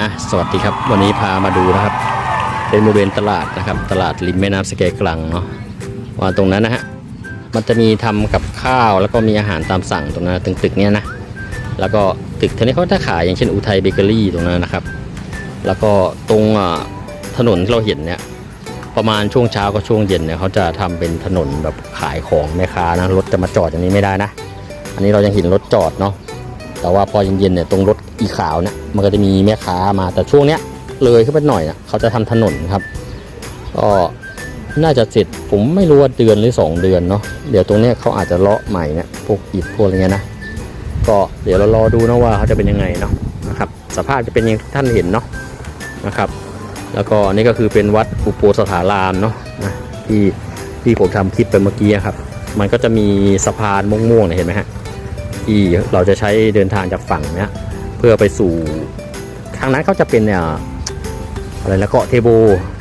อะสวัสดีครับวันนี้พามาดูนะครับ เป็นบริเวณตลาดนะครับ ตลาดริมแม่น้ำสแกกลังเนาะว่าตรงนั้นนะฮะมันจะมีทำกับข้าวแล้วก็มีอาหารตามสั่งตรงนั้นตึกตึกเนี้ยนะแล้วก็ตึกทีนี้เขาจะขายอย่างเช่นอุทัยเบเกอรี่ตรงนั้นนะครับ แล้วก็ตรงถนนที่เราเห็นเนี่ยประมาณช่วงเช้ากับช่วงเย็นเนี่ยเขาจะทำเป็นถนนแบบขายของแม่ค้านะรถจะมาจอดอย่างนี้ไม่ได้นะ อันนี้เรายังเห็นรถจอดเนาะ แต่ว่าพอเย็นๆเนี่ยตรงรถอีขาวเนี่ยมันก็จะมีแม่ค้ามาแต่ช่วงเนี้ยเลยขึ้นไปหน่อยน่ะเขาจะทำถนนครับก็น่าจะเสร็จผมไม่รู้ว่าเดือนหรือ 2 เดือนเนาะเดี๋ยวตรงเนี้ยเขาอาจจะเลาะใหม่เนี่ยพวกอิฐพวกอะไรเงี้ยนะก็เดี๋ยวเรารอดูนะว่าเขาจะเป็นยังไงเนาะนะครับ สภาพจะเป็นอยังท่านเห็นเนาะนะครับ แล้วก็นี่ก็คือเป็นวัดอุโปสถารามเนาะนะที่ที่ผมทำคลิปไปเมื่อกี้ครับ มันก็จะมีสะพานม่วงๆเห็นไหมฮะ ที่เราจะใช้เดินทางจากฝั่งเนี้ยเพื่อไปสู่ทางนั้นเขาจะเป็นเนี่ยอะไรละเกาะเทโบ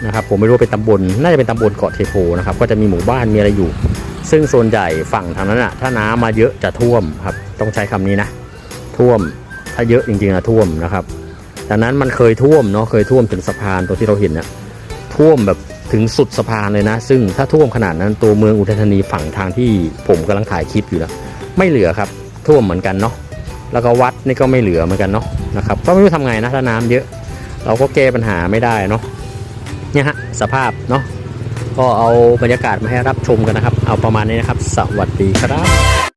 นะครับผมไม่รู้เป็นตำบลน่าจะเป็นตำบลเกาะเทโบนะครับก็จะมีหมู่บ้านมีอะไรอยู่ ซึ่งโซนใหญ่ฝั่งทางนั้นอะถ้าน้ำมาเยอะจะท่วมครับต้องใช้คำนี้นะท่วมถ้าเยอะจริงๆอะท่วมนะครับดังนั้นมันเคยท่วมเนาะเคยท่วมถึงสะพานตรงที่เราเห็นน่ะท่วมแบบถึงสุดสะพานเลยนะ ซึ่งถ้าท่วมขนาดนั้นตัวเมืองอุทัยธานีฝั่งทางที่ผมกำลังถ่ายคลิปอยู่นะไม่เหลือครับ ท่วมเหมือนกันเนาะแล้วก็วัดนี่ก็ไม่เหลือเหมือนกันเนาะนะครับก็ไม่รู้ทำไงนะถ้าน้ำเยอะ เราก็แก้ปัญหาไม่ได้เนาะเนี่ยฮะสภาพเนาะก็เอาบรรยากาศมาให้รับชมกันนะครับ เอาประมาณนี้นะครับ สวัสดีครับ